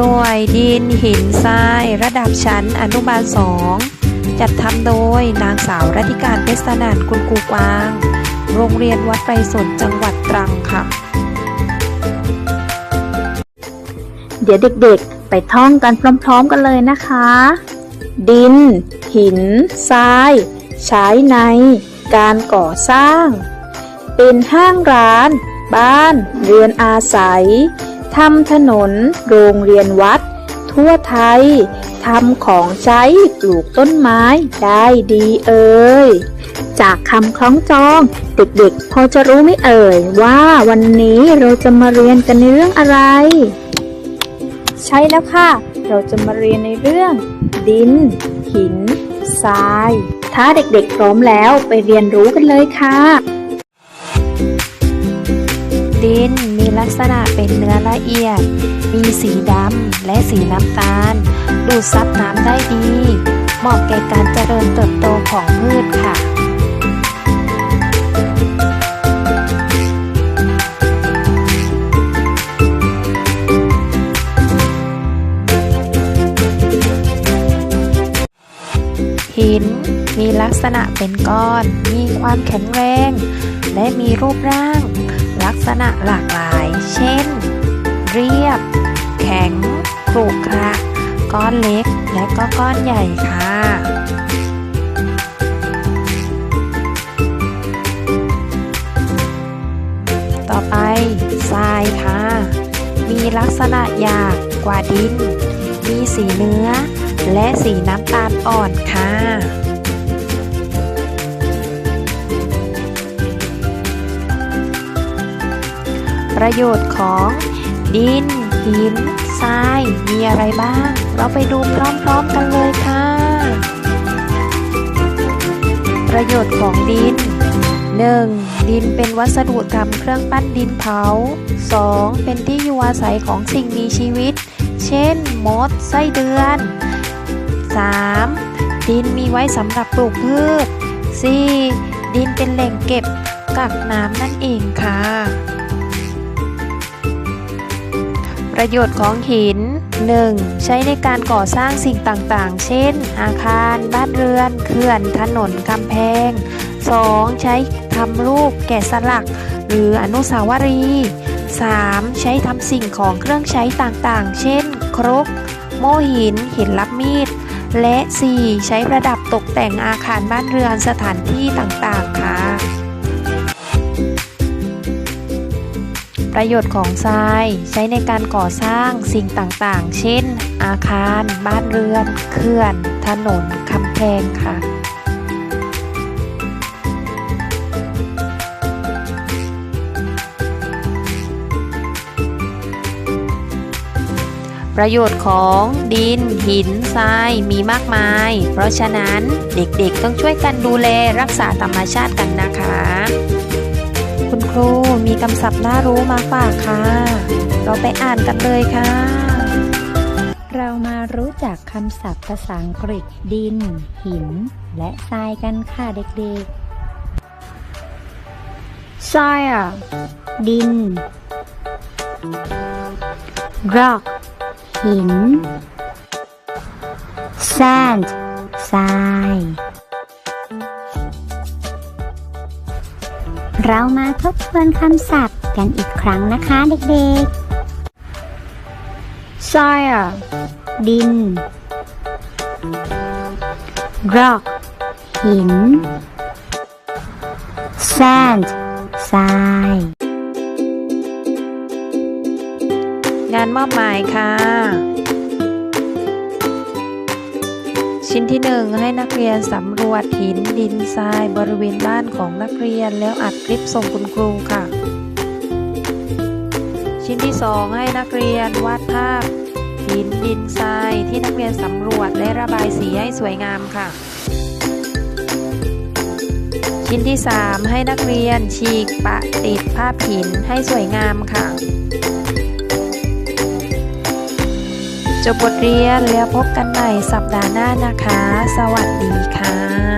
โดยดินหินทรายระดับชั้นอนุบาล2จัดทำโดยนางสาวรัติการเพชรสนานคุณครูกวาง โรงเรียนวัดไพรสนจังหวัดตรังค่ะ เดี๋ยวเด็กๆ ไปท่องกันพร้อมๆกันเลยนะคะ ดิน หิน ทราย ใช้ใน การก่อสร้าง เป็นห้างร้าน บ้าน เรือนอาศัย ทำถนน โรงเรียนวัด ทั่วไทย ทำของใช้ปลูกต้นไม้ได้ดีเอ่ย จากคำคล้องจอง เด็กๆ พอจะรู้ไหมเอ่ย ว่าวันนี้เราจะมาเรียนกันในเรื่องอะไร ใช่แล้วค่ะ เราจะมาเรียนในเรื่อง ดิน หิน ทราย ถ้าเด็กๆ พร้อมแล้วไปเรียนรู้กันเลยค่ะ ดินมีลักษณะเป็นเนื้อละเอียด มีสีดำและสีน้ำตาล ดูดซับน้ำได้ดี เหมาะแก่การเจริญเติบโตของพืชค่ะหินมีลักษณะเป็นก้อน มีความแข็งแรง และมีรูปร่าง ลักษณะหลากหลาย เช่น เรียบ แข็งขรุขระก้อนเล็กและก็ก้อนใหญ่ค่ะ ต่อไปทรายค่ะ มีลักษณะหยาบกว่าดิน มีสีเนื้อ และสีน้ำตาลอ่อนค่ะ ประโยชน์ของดิน หิน ทราย มีอะไรบ้าง เราไปดูพร้อมๆกันเลยค่ะ ประโยชน์ของดิน 1. ดินเป็นวัสดุทำเครื่องปั้นดินเผา 2. เป็นที่อยู่อาศัยของสิ่งมีชีวิต เช่น มด ไส้เดือน 3. ดินมีไว้สำหรับปลูกพืช 4. ดินเป็นแหล่งเก็บกักน้ำนั่นเองค่ะ ประโยชน์ของหิน 1. ใช้ในการก่อสร้างสิ่งต่างๆ เช่น อาคาร บ้านเรือน เขื่อน ถนน กำแพง 2. ใช้ทำรูปแกะสลัก หรืออนุสาวรีย์ 3. ใช้ทำสิ่งของเครื่องใช้ต่างๆ เช่น ครก โม่หิน หินรับมีด และ 4. ใช้ประดับตกแต่งอาคารบ้านเรือนสถานที่ต่างๆ ค่ะ ประโยชน์ของทรายใช้ในการก่อสร้างสิ่งต่างๆ เช่น อาคาร บ้านเรือน เขื่อน ถนนคำแพงค่ะ ประโยชน์ของดิน หิน ทรายมีมากมาย เพราะฉะนั้นเด็กๆต้องช่วยกันดูแลรักษาธรรมชาติกันนะคะ คุณครู มีคำศัพท์น่ารู้มาฝากค่ะ เราไปอ่านกันเลยค่ะ เรามารู้จักคำศัพท์ภาษาอังกฤษดิน หิน และทรายกันค่ะเด็กๆ soil ดิน rock หิน sand ทราย เรามาทบทวนคำศัพท์กันอีกครั้งนะคะเด็กๆ soil ดิน rock หิน sand ทราย งานมอบหมายค่ะ ชิ้นที่หนึ่งให้นักเรียนสำรวจหินดินทรายบริเวณบ้านของนักเรียนแล้วอัดคลิปส่งคุณครูค่ะ ชิ้นที่สองให้นักเรียนวาดภาพ หินดินทรายที่นักเรียนสำรวจและระบายสีให้สวยงามค่ะ ชิ้นที่ 3 ให้นักเรียนฉีกปะติดภาพหินให้สวยงามค่ะ จบบทเรียนแล้วพบกันใหม่สัปดาห์หน้านะคะ สวัสดีค่ะ